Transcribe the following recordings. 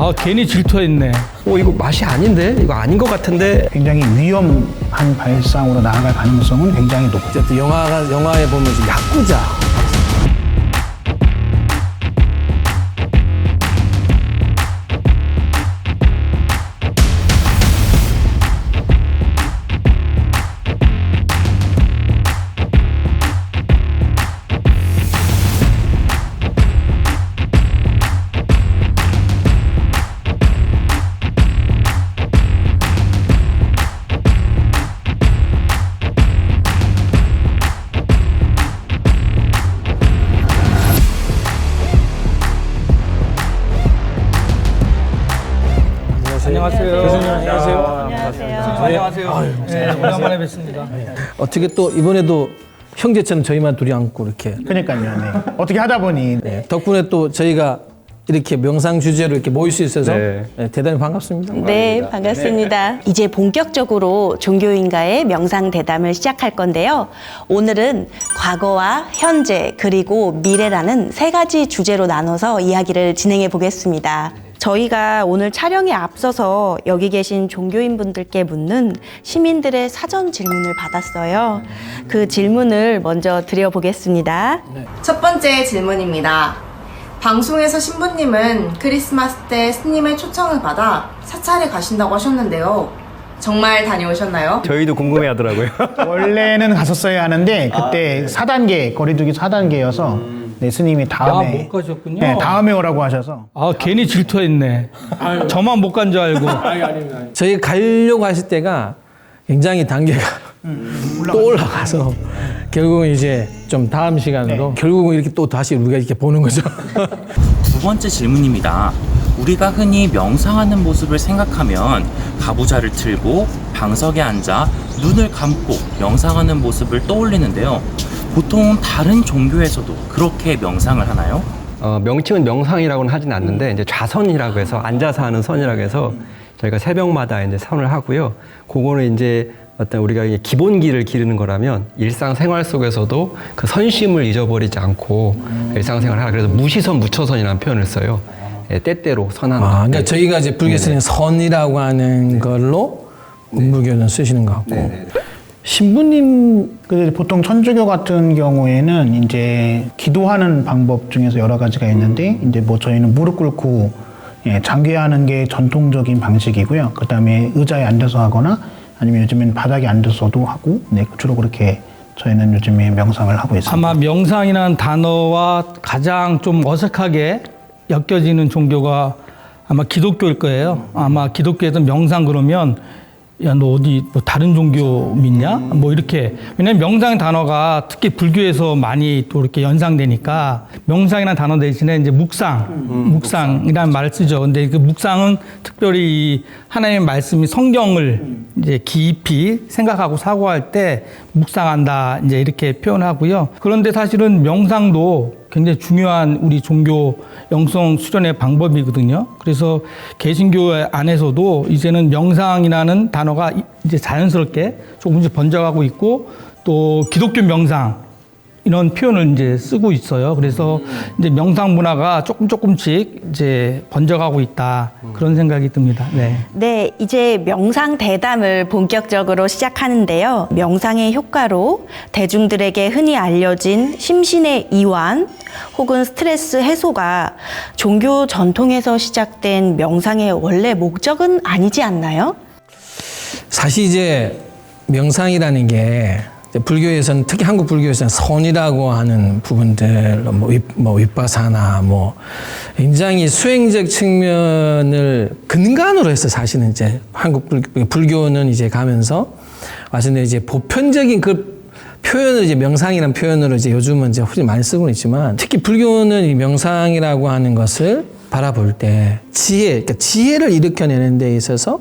아 괜히 질투했네. 어 이거 맛이 아닌데 이거 아닌 것 같은데 굉장히 위험한 발상으로 나아갈 가능성은 굉장히 높죠. 또 영화가 영화에 보면 이제 야쿠자 어떻게 또 이번에도 형제처럼 저희만 둘이 앉고 이렇게 그러니까요. 네. 어떻게 하다 보니 네, 덕분에 또 저희가 이렇게 명상 주제로 이렇게 모일 수 있어서 네. 네, 대단히 반갑습니다. 네, 반갑습니다. 이제 본격적으로 종교인가의 명상 대담을 시작할 건데요. 오늘은 과거와 현재 그리고 미래라는 세 가지 주제로 나눠서 이야기를 진행해 보겠습니다. 저희가 오늘 촬영에 앞서서 여기 계신 종교인 분들께 묻는 시민들의 사전 질문을 받았어요. 그 질문을 먼저 드려보겠습니다. 첫 번째 질문입니다. 방송에서 신부님은 크리스마스 때 스님의 초청을 받아 사찰에 가신다고 하셨는데요. 정말 다녀오셨나요? 저희도 궁금해 하더라고요. 원래는 갔었어야 하는데 그때 4단계 거리두기 4단계여서 네, 스님이 다음에 아, 못 가셨군요. 네, 다음에 오라고 하셔서 아 괜히 질투했네. 저만 못 간 줄 알고. 저희 가려고 하실 때가 굉장히 단계가 또 올라가서 결국은 이제 좀 다음 시간으로 결국은 이렇게 또 다시 우리가 이렇게 보는 거죠. 두 번째 질문입니다. 우리가 흔히 명상하는 모습을 생각하면 가부좌를 틀고 방석에 앉아 눈을 감고 명상하는 모습을 떠올리는데요. 보통 다른 종교에서도 그렇게 명상을 하나요? 어, 명칭은 명상이라고는 하진 않는데 이제 좌선이라고 해서 앉아서 하는 선이라고 해서 저희가 새벽마다 이제 선을 하고요. 그거는 이제 어떤 우리가 기본기를 기르는 거라면 일상생활 속에서도 그 선심을 잊어버리지 않고 일상생활을 하라. 그래서 무시선 무처선이라는 표현을 써요. 예, 때때로 선한다. 아, 그러니까 저희가 이제 불교에서는 선이라고 하는 걸로 문불교는 쓰시는 것 같고 신부님 그 보통 천주교 같은 경우에는 이제 기도하는 방법 중에서 여러 가지가 있는데 이제 뭐 저희는 무릎 꿇고 예, 장귀하는 게 전통적인 방식이고요. 그다음에 의자에 앉아서 하거나 아니면 요즘엔 바닥에 앉아서도 하고 네, 주로 그렇게 저희는 요즘에 명상을 하고 있습니다. 아마 명상이라는 단어와 가장 좀 어색하게 엮여지는 종교가 아마 기독교일 거예요. 아마 기독교에서 명상 그러면 야 너 어디 뭐 다른 종교 믿냐? 뭐 이렇게 왜냐면 명상 단어가 특히 불교에서 많이 또 이렇게 연상되니까 명상이라는 단어 대신에 이제 묵상, 묵상이라는 말을 쓰죠. 근데 그 묵상은 특별히 이 하나님의 말씀이 성경을 이제 깊이 생각하고 사고할 때 묵상한다 이제 이렇게 표현하고요. 그런데 사실은 명상도 굉장히 중요한 우리 종교 영성 수련의 방법이거든요. 그래서 개신교 안에서도 이제는 명상이라는 단어가 이- 이제 자연스럽게 조금씩 번져가고 있고 또 기독교 명상 이런 표현을 이제 쓰고 있어요. 그래서 이제 명상 문화가 조금 조금씩 이제 번져가고 있다 그런 생각이 듭니다. 네. 네, 이제 명상 대담을 본격적으로 시작하는데요. 명상의 효과로 대중들에게 흔히 알려진 심신의 이완 혹은 스트레스 해소가 종교 전통에서 시작된 명상의 원래 목적은 아니지 않나요? 사실 이제 명상이라는 게 불교에서는 특히 한국 불교에서는 선이라고 하는 부분들 뭐, 윗, 뭐 윗바사나 뭐 굉장히 수행적 측면을 근간으로 해서 사실은 이제 한국 불- 불교 는 이제 가면서 와서는 이제 보편적인 그 표현을 이제 명상이라는 표현으로 이제 요즘은 이제 훨씬 많이 쓰고 있지만 특히 불교는 이 명상이라고 하는 것을 바라볼 때 지혜, 그러니까 지혜를 일으켜내는 데 있어서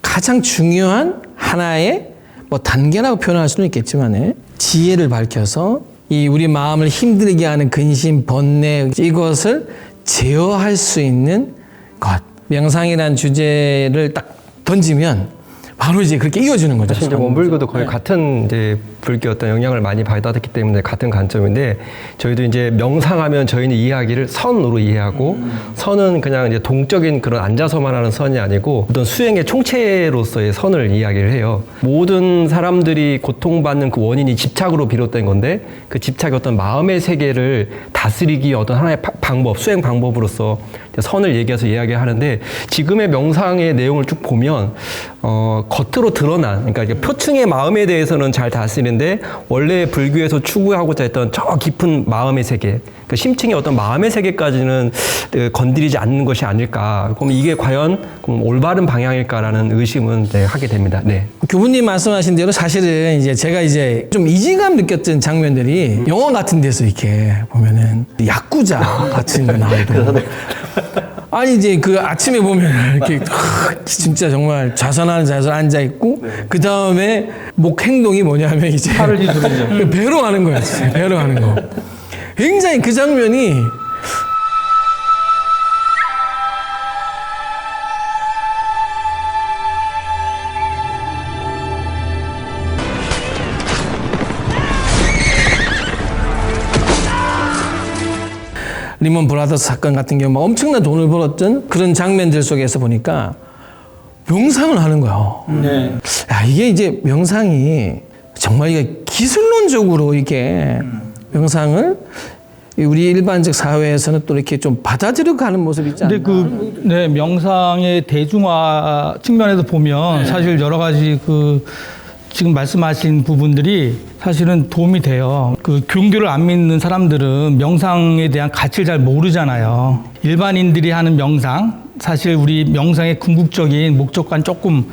가장 중요한 하나의 뭐 단계라고 표현할 수는 있겠지만 예, 지혜를 밝혀서 이 우리 마음을 힘들게 하는 근심, 번뇌 이것을 제어할 수 있는 것. 명상이라는 주제를 딱 던지면 바로 이제 그렇게 이어지는 거죠. 사실 이제 원불교도 거의 같은 이제 불교 어떤 영향을 많이 받았기 때문에 같은 관점인데 저희도 이제 명상하면 저희는 이해하기를 선으로 이해하고 선은 그냥 이제 동적인 그런 앉아서만 하는 선이 아니고 어떤 수행의 총체로서의 선을 이야기를 해요. 모든 사람들이 고통받는 그 원인이 집착으로 비롯된 건데 그 집착의 어떤 마음의 세계를 다스리기 어떤 하나의 파- 방법, 수행 방법으로서 선을 얘기해서 이야기하는데 지금의 명상의 내용을 쭉 보면 어, 겉으로 드러난 그러니까 표층의 마음에 대해서는 잘 다스리는 데 원래 불교에서 추구하고자 했던 저 깊은 마음의 세계 그 심층의 어떤 마음의 세계까지는 그 건드리지 않는 것이 아닐까 그럼 이게 과연 올바른 방향일까라는 의심은 네, 하게 됩니다. 네. 교부님 말씀하신 대로 사실은 이제 제가 이제 좀 이질감 느꼈던 장면들이 영화 같은 데서 이렇게 보면은 야구자 같은 거 나오고 아니 이제 그 아침에 보면 이렇게 크, 진짜 정말 좌선하는 자세 앉아 있고 그 다음에 목 행동이 뭐냐면 이제 팔을 휘두르죠. 배로 하는 거야. 배로 하는 거. 굉장히 그 장면이 리먼 브라더스 사건 같은 경우 막 엄청난 돈을 벌었던 그런 장면들 속에서 보니까 명상을 하는 거예요. 야, 이게 이제 명상이 정말 이게 기술론적으로 이게 명상을 우리 일반적 사회에서는 또 이렇게 좀 받아들여 가는 모습이 있지 않나. 근데 그 네, 명상의 대중화 측면에서 보면 사실 여러 가지 그 지금 말씀하신 부분들이 사실은 도움이 돼요. 그 종교를 안 믿는 사람들은 명상에 대한 가치를 잘 모르잖아요. 일반인들이 하는 명상, 사실 우리 명상의 궁극적인 목적과는 조금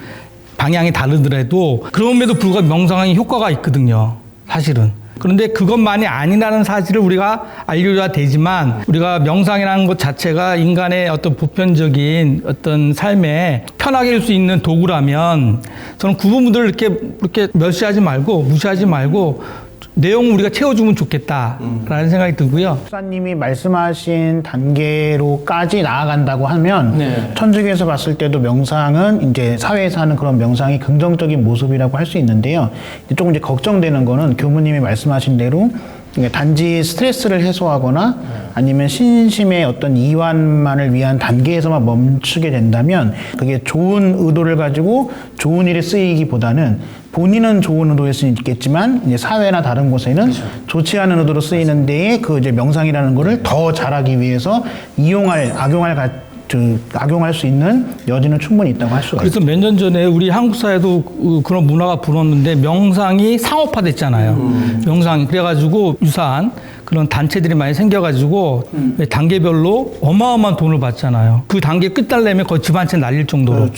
방향이 다르더라도 그럼에도 불구하고 명상에 효과가 있거든요. 사실은. 그런데 그것만이 아니라는 사실을 우리가 알려줘야 되지만 우리가 명상이라는 것 자체가 인간의 어떤 보편적인 어떤 삶에 편하게 할 수 있는 도구라면 저는 그 부분들을 이렇게 이렇게 멸시하지 말고 무시하지 말고 내용 우리가 채워주면 좋겠다라는 생각이 들고요. 목사님이 말씀하신 단계로까지 나아간다고 하면 네. 천주교에서 봤을 때도 명상은 이제 사회에서 하는 그런 명상이 긍정적인 모습이라고 할 수 있는데요. 이제 조금 이제 걱정되는 거는 교무님이 말씀하신 대로 그러니까 단지 스트레스를 해소하거나 아니면 신심의 어떤 이완만을 위한 단계에서만 멈추게 된다면 그게 좋은 의도를 가지고 좋은 일에 쓰이기보다는 본인은 좋은 의도일 수 있겠지만 이제 사회나 다른 곳에는 좋지 않은 의도로 쓰이는 데에 그 이제 명상이라는 거를 더 잘하기 위해서 이용할 악용할 악용할 수 있는 여지는 충분히 있다고 할 수가 있습니다. 그래서 몇 년 전에 우리 한국 사회도 그- 그런 문화가 불었는데 명상이 상업화됐잖아요. 명상이 그래가지고 유사한 그런 단체들이 많이 생겨가지고 단계별로 어마어마한 돈을 받잖아요. 그 단계 끝달려면 거의 집한채 날릴 정도로.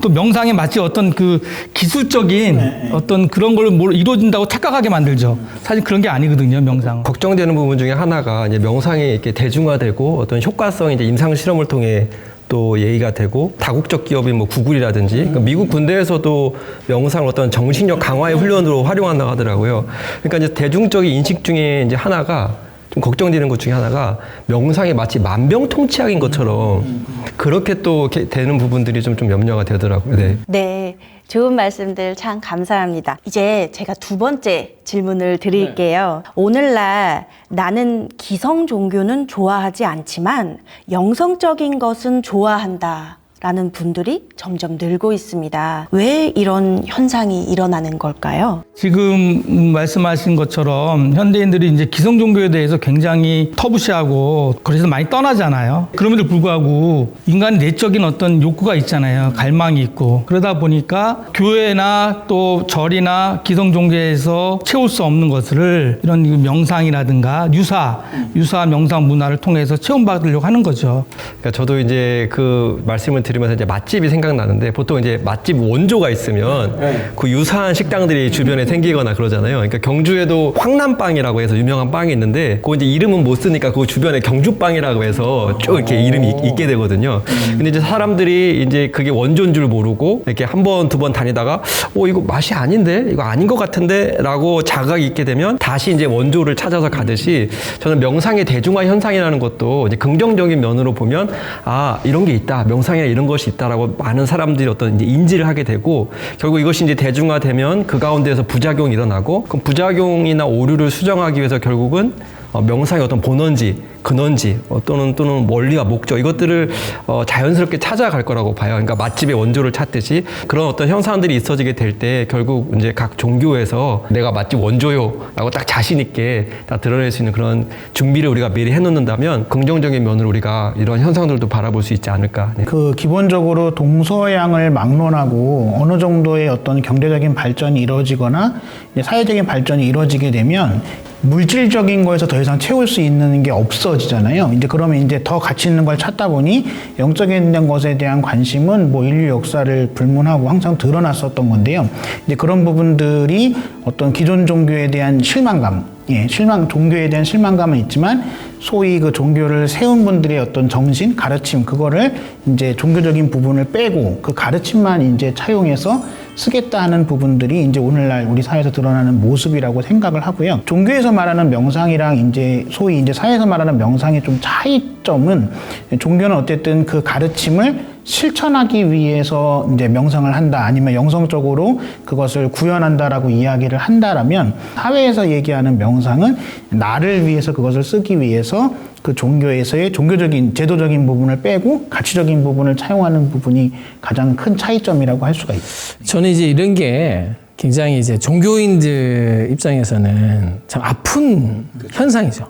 또 명상에 마치 어떤 그 기술적인 어떤 그런 걸뭘 이루어진다고 착각하게 만들죠. 사실 그런 게 아니거든요. 명상은. 걱정되는 부분 중에 하나가 이제 명상이 이렇게 대중화되고 어떤 효과성이 이제 임상 실험을 통해 또 얘기가 되고 다국적 기업인 뭐 구글이라든지 그러니까 미국 군대에서도 명상을 어떤 정신력 강화의 훈련으로 활용한다고 하더라고요. 그러니까 이제 대중적인 인식 중에 이제 하나가 좀 걱정되는 것 중에 하나가 명상이 마치 만병통치약인 것처럼 그렇게 또 되는 부분들이 좀, 좀 염려가 되더라고요. 네. 네, 좋은 말씀들 참 감사합니다. 이제 제가 두 번째 질문을 드릴게요. 오늘날 나는 기성 종교는 좋아하지 않지만 영성적인 것은 좋아한다. 라는 분들이 점점 늘고 있습니다. 왜 이런 현상이 일어나는 걸까요? 지금 음, 말씀하신 것처럼 현대인들이 이제 기성 종교에 대해서 굉장히 터부시하고 그래서 많이 떠나잖아요. 그럼에도 불구하고 인간 내적인 어떤 욕구가 있잖아요. 갈망이 있고 그러다 보니까 교회나 또 절이나 기성 종교에서 채울 수 없는 것을 이런 그 명상이라든가 유사 유사 명상 문화를 통해서 체험받으려고 하는 거죠. 그러니까 저도 이제 그 말씀을 드리 면서 이제 맛집이 생각나는데 보통 이제 맛집 원조가 있으면 그 유사한 식당들이 주변에 생기거나 그러잖아요. 그러니까 경주에도 황남빵이라고 해서 유명한 빵이 있는데 그 이제 이름은 못 쓰니까 그 주변에 경주빵이라고 해서 쭉 이렇게 이름이 있- 있게 되거든요. 근데 이제 사람들이 이제 그게 원조인 줄 모르고 이렇게 한 번 두 번 다니다가 어 이거 맛이 아닌데? 이거 아닌 것 같은데 라고 자각이 있게 되면 다시 이제 원조를 찾아서 가듯이 저는 명상의 대중화 현상이라는 것도 이제 긍정적인 면으로 보면 아 이런 게 있다. 명상이나 이런 이런 것이 있다라고 많은 사람들이 어떤 이제 인지를 하게 되고 결국 이것이 이제 대중화되면 그 가운데에서 부작용이 일어나고 그럼 부작용이나 오류를 수정하기 위해서 결국은 어, 명상의 어떤 본원지, 근원지 어, 또는 또는 원리와 목적 이것들을 어, 자연스럽게 찾아갈 거라고 봐요. 그러니까 맛집의 원조를 찾듯이 그런 어떤 현상들이 있어지게 될 때 결국 이제 각 종교에서 내가 맛집 원조요라고 딱 자신 있게 다 드러낼 수 있는 그런 준비를 우리가 미리 해놓는다면 긍정적인 면으로 우리가 이런 현상들도 바라볼 수 있지 않을까. 네. 그 기본적으로 동서양을 막론하고 어느 정도의 어떤 경제적인 발전이 이루어지거나 사회적인 발전이 이루어지게 되면 물질적인 거에서 더 이상 채울 수 있는 게 없어지잖아요. 이제 그러면 이제 더 가치 있는 걸 찾다 보니 영적인 것에 대한 관심은 뭐 인류 역사를 불문하고 항상 드러났었던 건데요. 이제 그런 부분들이 어떤 기존 종교에 대한 실망감, 예, 실망, 종교에 대한 실망감은 있지만 소위 그 종교를 세운 분들의 어떤 정신, 가르침, 그거를 이제 종교적인 부분을 빼고 그 가르침만 이제 차용해서 쓰겠다 하는 부분들이 이제 오늘날 우리 사회에서 드러나는 모습이라고 생각을 하고요. 종교에서 말하는 명상이랑 이제 소위 이제 사회에서 말하는 명상의 좀 차이점은 종교는 어쨌든 그 가르침을 실천하기 위해서 이제 명상을 한다 아니면 영성적으로 그것을 구현한다라고 이야기를 한다라면 사회에서 얘기하는 명상은 나를 위해서 그것을 쓰기 위해서 그 종교에서의 종교적인 제도적인 부분을 빼고 가치적인 부분을 차용하는 부분이 가장 큰 차이점이라고 할 수가 있습니다. 저는 이제 이런 게 굉장히 이제 종교인들 입장에서는 참 아픈 현상이죠.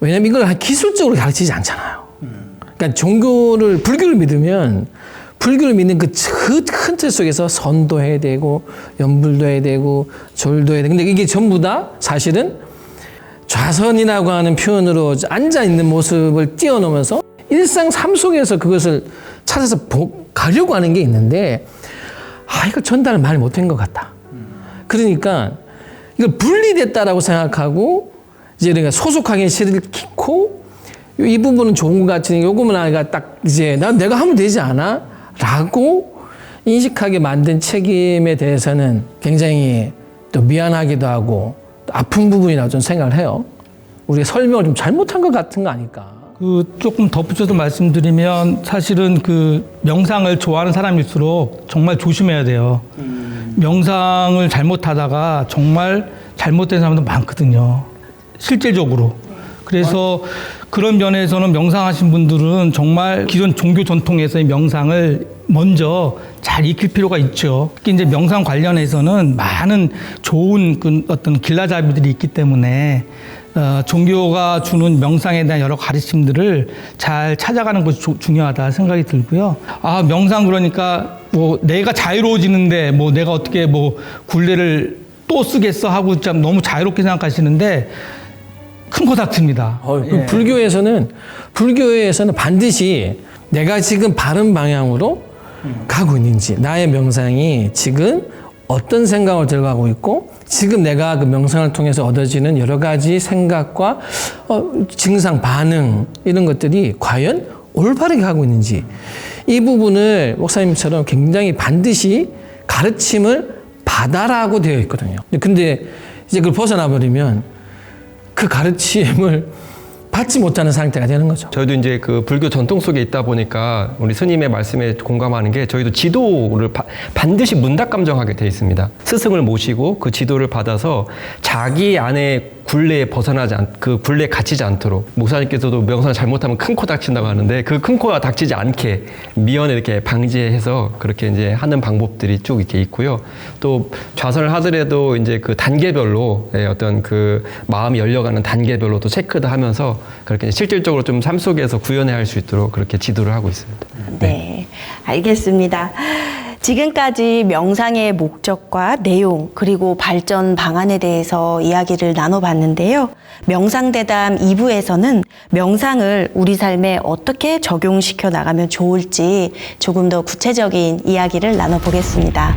왜냐면 이걸 기술적으로 가르치지 않잖아요. 그러니까 종교를 불교를 믿으면 불교를 믿는 그큰 틀 속에서 선도 해야 되고 연불도 해야 되고 절도 해야 되고 근데 이게 전부 다 사실은 좌선이라고 하는 표현으로 앉아 있는 모습을 띄워놓으면서 일상 삶 속에서 그것을 찾아서 보, 가려고 하는 게 있는데 아 이거 전달을 많이 못한 것 같다. 그러니까 이걸 분리됐다라고 생각하고 이제 그러니까 소속하기 싫고 이 부분은 좋은 것 같으니 요거는 아이가 딱 이제 난 내가 하면 되지 않아? 라고 인식하게 만든 책임에 대해서는 굉장히 또 미안하기도 하고 또 아픈 부분이라고 저는 생각을 해요. 우리가 설명을 좀 잘못한 것 같은 거 아닐까. 그 조금 덧붙여서 말씀드리면 사실은 그 명상을 좋아하는 사람일수록 정말 조심해야 돼요. 명상을 잘못하다가 정말 잘못된 사람도 많거든요. 실질적으로. 그래서 그런 면에서는 명상하신 분들은 정말 기존 종교 전통에서의 명상을 먼저 잘 익힐 필요가 있죠. 특히 이제 명상 관련해서는 많은 좋은 그 어떤 길라잡이들이 있기 때문에 어, 종교가 주는 명상에 대한 여러 가르침들을 잘 찾아가는 것이 조- 중요하다 생각이 들고요. 아 명상 그러니까 뭐 내가 자유로워지는데 뭐 내가 어떻게 뭐 굴레를 또 쓰겠어 하고 참 너무 자유롭게 생각하시는데 큰거 다툽니다. 어, 그 불교에서는 불교에서는 반드시 내가 지금 바른 방향으로 가고 있는지 나의 명상이 지금 어떤 생각을 들어가고 있고 지금 내가 그 명상을 통해서 얻어지는 여러 가지 생각과 어, 증상 반응 이런 것들이 과연 올바르게 하고 있는지 이 부분을 목사님처럼 굉장히 반드시 가르침을 받아라고 되어 있거든요. 근데 이제 그걸 벗어나 버리면 그 가르침을 받지 못하는 상태가 되는 거죠. 저희도 이제 그 불교 전통 속에 있다 보니까 우리 스님의 말씀에 공감하는 게 저희도 지도를 바- 반드시 문답 감정하게 돼 있습니다. 스승을 모시고 그 지도를 받아서 자기 안에 굴레에 벗어나지 않, 그 굴레에 갇히지 않도록 목사님께서도 명상을 잘못하면 큰 코 닥친다고 하는데 그 큰 코가 닥치지 않게 미연에 이렇게 방지해서 그렇게 이제 하는 방법들이 쭉 이렇게 있고요. 또 좌선을 하더라도 이제 그 단계별로 예, 어떤 그 마음이 열려가는 단계별로 또 체크도 하면서 그렇게 실질적으로 좀 삶 속에서 구현해야 할수 있도록 그렇게 지도를 하고 있습니다. 네, 알겠습니다. 지금까지 명상의 목적과 내용, 그리고 발전 방안에 대해서 이야기를 나눠봤는데요. 명상대담 2부에서는 명상을 우리 삶에 어떻게 적용시켜 나가면 좋을지 조금 더 구체적인 이야기를 나눠보겠습니다.